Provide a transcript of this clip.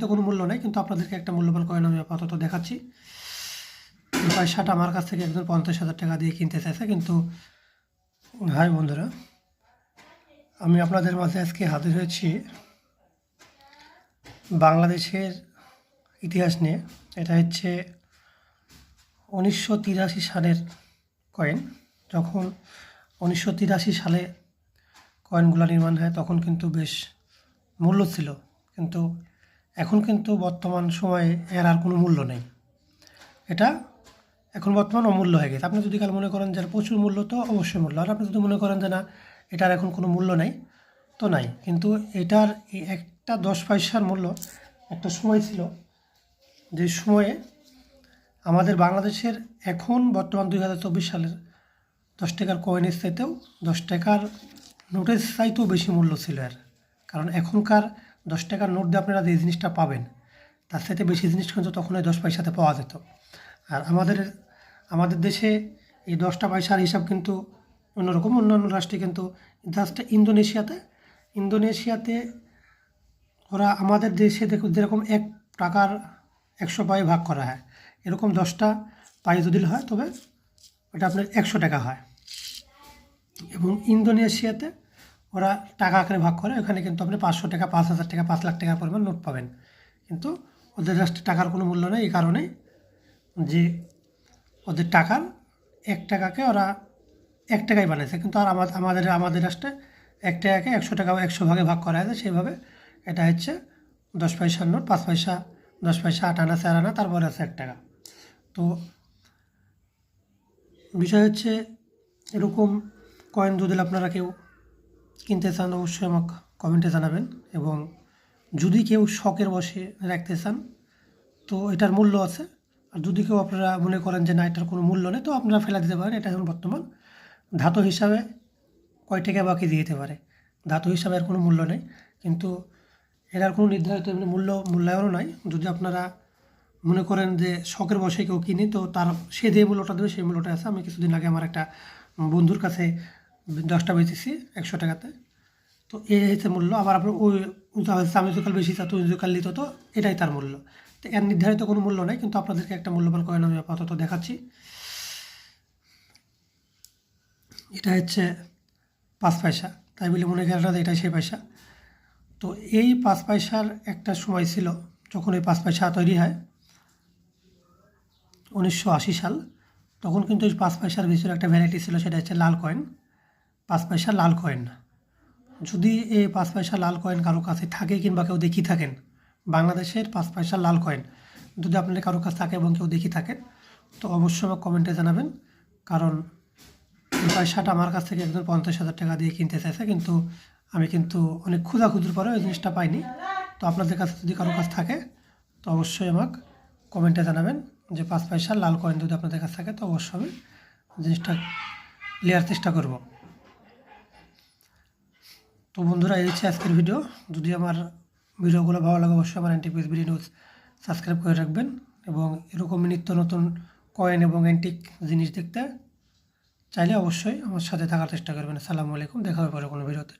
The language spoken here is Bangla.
তো কোনো মূল্য নেই, কিন্তু আপনাদেরকে একটা মূল্যবান কয়েন আমি আপাতত দেখাচ্ছি। পয়সাটা আমার কাছ থেকে একজন পঞ্চাশ হাজার টাকা দিয়ে কিনতে চাইছে, কিন্তু হাই বন্ধুরা, আমি আপনাদের মাঝে আজকে হাজির হয়েছি বাংলাদেশের ইতিহাস নিয়ে। এটা হচ্ছে উনিশশো তিরাশি সালের কয়েন যখন উনিশশো তিরাশি সালে কয়েনগুলো নির্মাণ হয়, তখন কিন্তু বেশ মূল্য ছিল, কিন্তু এখন কিন্তু বর্তমান সময়ে এর আর কোনো মূল্য নেই। এটা এখন বর্তমান অমূল্য হয়ে গেছে। আপনি যদি কাল মনে করেন যে প্রচুর মূল্য, তো অবশ্যই মূল্য। আর আপনি যদি মনে করেন যে না, এটার এখন কোনো মূল্য নেই, তো নাই। কিন্তু এটার একটা দশ পয়সার মূল্য একটা সময় ছিল, যে সময়ে আমাদের বাংলাদেশের এখন বর্তমান দুই হাজার চব্বিশ সালের দশ টাকার কয়েনের চাইতেও দশ টাকার নোটের চাইতেও বেশি মূল্য ছিল এর। কারণ এখনকার দশ টাকার নোট দিয়ে আপনারা যে জিনিসটা পাবেন, তার সাথে বেশি জিনিস কিন্তু তখন ওই দশ পয়সাতে পাওয়া যেত। আর আমাদের আমাদের দেশে এই দশটা পয়সার হিসাব কিন্তু অন্যরকম। অন্যান্য রাষ্ট্রে কিন্তু জাস্ট ইন্দোনেশিয়াতে ইন্দোনেশিয়াতে ওরা আমাদের দেশে দেখো যেরকম এক টাকার একশো পায়ে ভাগ করা হয়, এরকম দশটা পায়ে যদি হয় তবে ওটা আপনার একশো টাকা হয়। এবং ইন্দোনেশিয়াতে ওরা টাকা আকারে ভাগ করে, ওখানে কিন্তু আপনি পাঁচশো টাকা, পাঁচ হাজার টাকা, পাঁচ লাখ টাকার পরিমাণ নোট পাবেন। কিন্তু ওদের রাষ্ট্রে টাকার কোনো মূল্য নেই, এই কারণেই যে ওদের টাকার এক টাকাকে ওরা এক টাকায় বানিয়েছে। কিন্তু আর আমাদের আমাদের রাষ্ট্রে এক টাকাকে একশো টাকা, একশো ভাগে ভাগ করা হয়েছে। সেইভাবে এটা হচ্ছে দশ পয়সার নোট, পাঁচ পয়সা, দশ পয়সা, আট আনা, চার আনা, তারপরে আছে এক টাকা। তো বিষয় হচ্ছে এরকম কয়েন যদি আপনারা কেউ কিনতে চান অবশ্যই আমাকে কমেন্টে জানাবেন এবং যদি কেউ শখের বসে রাখতে চান, তো এটার মূল্য আছে। আর যদি কেউ আপনারা মনে করেন যে না, এটার কোনো মূল্য নেই, তো আপনারা ফেলা দিতে পারেন। এটা এখন বর্তমান ধাতু হিসাবে কয় টাকা বাকি দিয়ে দিতে পারে। ধাতু হিসাবে আর কোনো মূল্য নেই। কিন্তু এটার কোনো নির্ধারিত মূল্য, মূল্যায়নও নাই। যদি আপনারা মনে করেন যে শখের বসে কেউ কিনি, তো তার সে যে মূল্যটা দেবে, সেই মূল্যটা আছে। আমি কিছুদিন আগে আমার একটা বন্ধুর কাছে দশটা বেচেছি, একশো টাকাতে। তো এই হচ্ছে মূল্য, আবার আপনার ওই আমি যকাল বেশি চাতো যকাল নিত তো, এটাই তার মূল্য। তো এর নির্ধারিত কোনো মূল্য নেই, কিন্তু আপনাদেরকে একটা মূল্যবান কয়েন আমি আপাতত দেখাচ্ছি। এটা হচ্ছে পাঁচ পয়সা। তাই বলে মনে করেন এটাই সেই পয়সা। তো এই পাঁচ পয়সার একটা সময় ছিল, যখন এই পাঁচ পয়সা তৈরি হয়, উনিশশো আশি সাল, তখন কিন্তু এই পাঁচ পয়সার ভিতরে একটা ভ্যারাইটি ছিল, সেটা হচ্ছে লাল কয়েন পাঁচ পয়সা লাল কয়েন যদি এই পাঁচ পয়সা লাল কয়েন কারও কাছে থাকে কিংবা কেউ দেখি থাকেন, বাংলাদেশের পাঁচ পয়সা লাল কয়েন যদি আপনাদের কারও কাছে থাকে এবং কেউ দেখি থাকেন, তো অবশ্যই আমাকে কমেন্টে জানাবেন। কারণ পয়সাটা আমার কাছ থেকে একজন পঞ্চাশ হাজার টাকা দিয়ে কিনতে চাইছে, কিন্তু আমি কিন্তু অনেক ক্ষুদাক্ষুদির পরে ওই জিনিসটা পাইনি। তো আপনাদের কাছে যদি কারও কাছে থাকে, তো অবশ্যই আমাকে কমেন্টে জানাবেন যে পাঁচ পয়সা লাল কয়েন যদি আপনাদের কাছে থাকে, তো অবশ্যই আমি জিনিসটা নেওয়ার চেষ্টা করব। তো বন্ধুরা, এই হচ্ছে আজকের ভিডিও যদি আমার ভিডিওগুলো ভালো লাগে, অবশ্যই আমার অ্যান্টিপিস ভিডিও নিউজ সাবস্ক্রাইব করে রাখবেন এবং এরকম নিত্য নতুন কয়েন এবং অ্যান্টিক জিনিস দেখতে চাইলে অবশ্যই আমার সাথে থাকার চেষ্টা করবেন। আসসালামু আলাইকুম, দেখা হবে পরে কোনো ভিডিওতে।